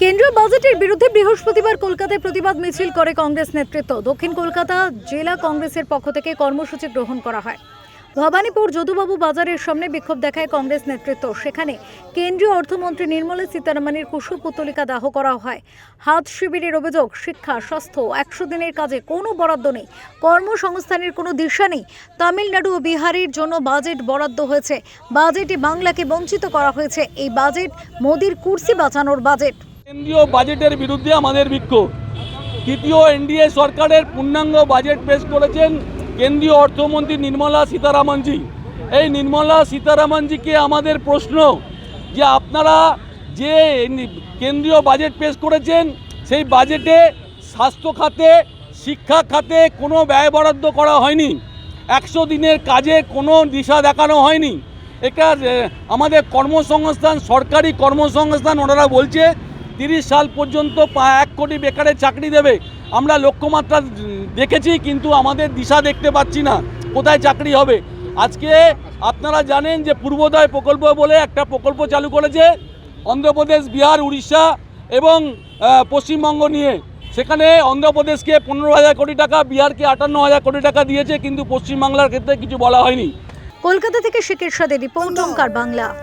কেন্দ্রীয় বাজেটের বিরুদ্ধে বৃহস্পতিবার কলকাতায় প্রতিবাদ মিছিল করে কংগ্রেস নেতৃত্ব। দক্ষিণ কলকাতা জেলা কংগ্রেসের পক্ষ থেকে কর্মসূচি গ্রহণ করা হয়। ভবানীপুর যদুবাবু বাজারের সামনে বিক্ষোভ দেখায় কংগ্রেস নেতৃত্ব। সেখানে কেন্দ্রীয় অর্থমন্ত্রী নির্মলা সীতারামনের কুশু পুতলিকা দাহ করা হয়। হাত শিবিরের অভিযোগ, শিক্ষা, স্বাস্থ্য, একশো দিনের কাজে কোনো বরাদ্দ নেই। কর্মসংস্থানের কোনো দিশা নেই। তামিলনাড়ু ও বিহারের জন্য বাজেট বরাদ্দ হয়েছে। বাজেটে বাংলাকে বঞ্চিত করা হয়েছে। এই বাজেট মোদির কুর্সি বাঁচানোর বাজেট। কেন্দ্রীয় বাজেটের বিরুদ্ধে আমাদের বিক্ষোভ। তৃতীয় এনডিএ সরকারের পূর্ণাঙ্গ বাজেট পেশ করেছেন কেন্দ্রীয় অর্থমন্ত্রী নির্মলা সীতারামনজি। এই নির্মলা সীতারামনজিকে আমাদের প্রশ্ন যে আপনারা যে কেন্দ্রীয় বাজেট পেশ করেছেন, সেই বাজেটে স্বাস্থ্য খাতে, শিক্ষা খাতে কোনো ব্যয় বরাদ্দ করা হয়নি। একশো দিনের কাজে কোনো দিশা দেখানো হয়নি। এটা আমাদের কর্মসংস্থান, সরকারি কর্মসংস্থান ওনারা বলছে তিরিশ সাল পর্যন্ত পা- এক কোটি বেকারের চাকরি দেবে। আমরা লক্ষ্যমাত্রা দেখেছি কিন্তু আমাদের দিশা দেখতে পাচ্ছি না কোথায় চাকরি হবে। আজকে আপনারা জানেন যে পূর্বোদয় প্রকল্প বলে একটা প্রকল্প চালু করেছে অন্ধ্রপ্রদেশ বিহার উড়িষ্যা এবং পশ্চিমবঙ্গ নিয়ে। সেখানে অন্ধ্রপ্রদেশকে পনেরো হাজার কোটি টাকা বিহারকে আটান্ন হাজার কোটি টাকা দিয়েছে কিন্তু পশ্চিমবাংলার ক্ষেত্রে কিছু বলা হয়নি। কলকাতা থেকে শেখের সাথে রিপোর্ট বাংলা।